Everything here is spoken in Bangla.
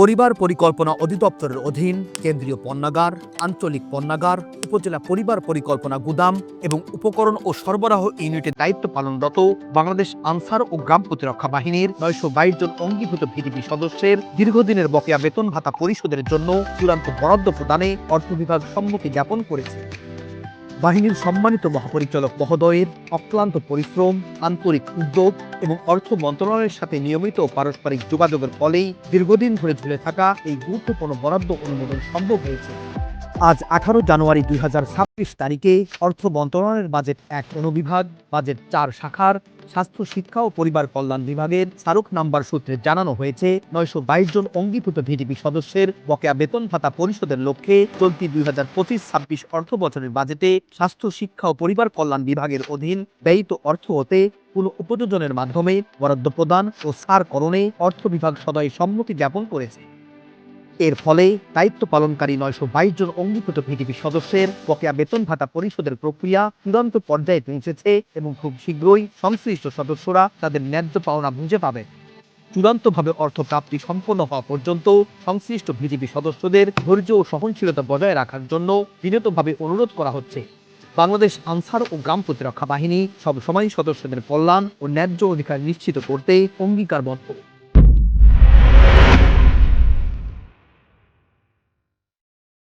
পরিবার পরিকল্পনা অধিদপ্তরের অধীন কেন্দ্রীয় পণ্যাগার, আঞ্চলিক পণ্যাগার, উপজেলা পরিবার পরিকল্পনা গুদাম এবং উপকরণ ও সরবরাহ ইউনিটের দায়িত্ব পালনরত বাংলাদেশ আনসার ও গ্রাম প্রতিরক্ষা বাহিনীর নয়শো বাইশ জন অঙ্গীভূত ভিডিপি সদস্যের দীর্ঘদিনের বকেয়া বেতন ভাতা পরিশোধের জন্য চূড়ান্ত বরাদ্দ প্রদানে অর্থ বিভাগ সম্মতি জ্ঞাপন করেছে। বাহিনীর সম্মানিত মহাপরিচালক মহোদয়ের অক্লান্ত পরিশ্রম, আন্তরিক উদ্যোগ এবং অর্থ মন্ত্রণালয়ের সাথে নিয়মিত পারস্পরিক যোগাযোগের ফলেই দীর্ঘদিন ধরে ঝুলে থাকা এই গুরুত্বপূর্ণ বরাদ্দ অনুমোদন সম্ভব হয়েছে। আজ আঠারো জানুয়ারি দুই তারিখে অর্থ মন্ত্রণালয়ের বাজেট এক অনুবিভাগ, বাজেট চার শাখার, স্বাস্থ্য, শিক্ষা ও পরিবার কল্যাণ বিভাগের স্মারক নাম্বার সূত্রে জানানো হয়েছে, নয়শো বাইশ জন অঙ্গীভূত ভিডিপি সদস্যের বকেয়া বেতন ভাতা পরিশোধের লক্ষ্যে চলতি দুই হাজার পঁচিশ ছাব্বিশ অর্থ বছরের বাজেটে স্বাস্থ্য, শিক্ষা ও পরিবার কল্যাণ বিভাগের অধীন ব্যয়িত অর্থ হতে পুনঃ উপযোজনের মাধ্যমে বরাদ্দ প্রদান ও সারকরণে অর্থ বিভাগ সদয় সম্মতি জ্ঞাপন করেছে। এর ফলে দায়িত্ব পালনকারী নয়শো বাইশ জন অঙ্গীকৃত ভিডিপি সদস্যের বকেয়া বেতন ভাতা পরিশোধের প্রক্রিয়া চূড়ান্ত পর্যায়ে পৌঁছেছে এবং খুব শীঘ্রই সংশ্লিষ্ট সদস্যরা তাদের ন্যায্য পাওনা বুঝে পাবে। চূড়ান্তভাবে অর্থ প্রাপ্তি সম্পন্ন হওয়া পর্যন্ত সংশ্লিষ্ট ভিডিপি সদস্যদের ধৈর্য ও সহনশীলতা বজায় রাখার জন্য বিনীতভাবে অনুরোধ করা হচ্ছে। বাংলাদেশ আনসার ও গ্রাম প্রতিরক্ষা বাহিনী সব সবসময় সদস্যদের কল্যাণ ও ন্যায্য অধিকার নিশ্চিত করতে অঙ্গীকারবদ্ধ।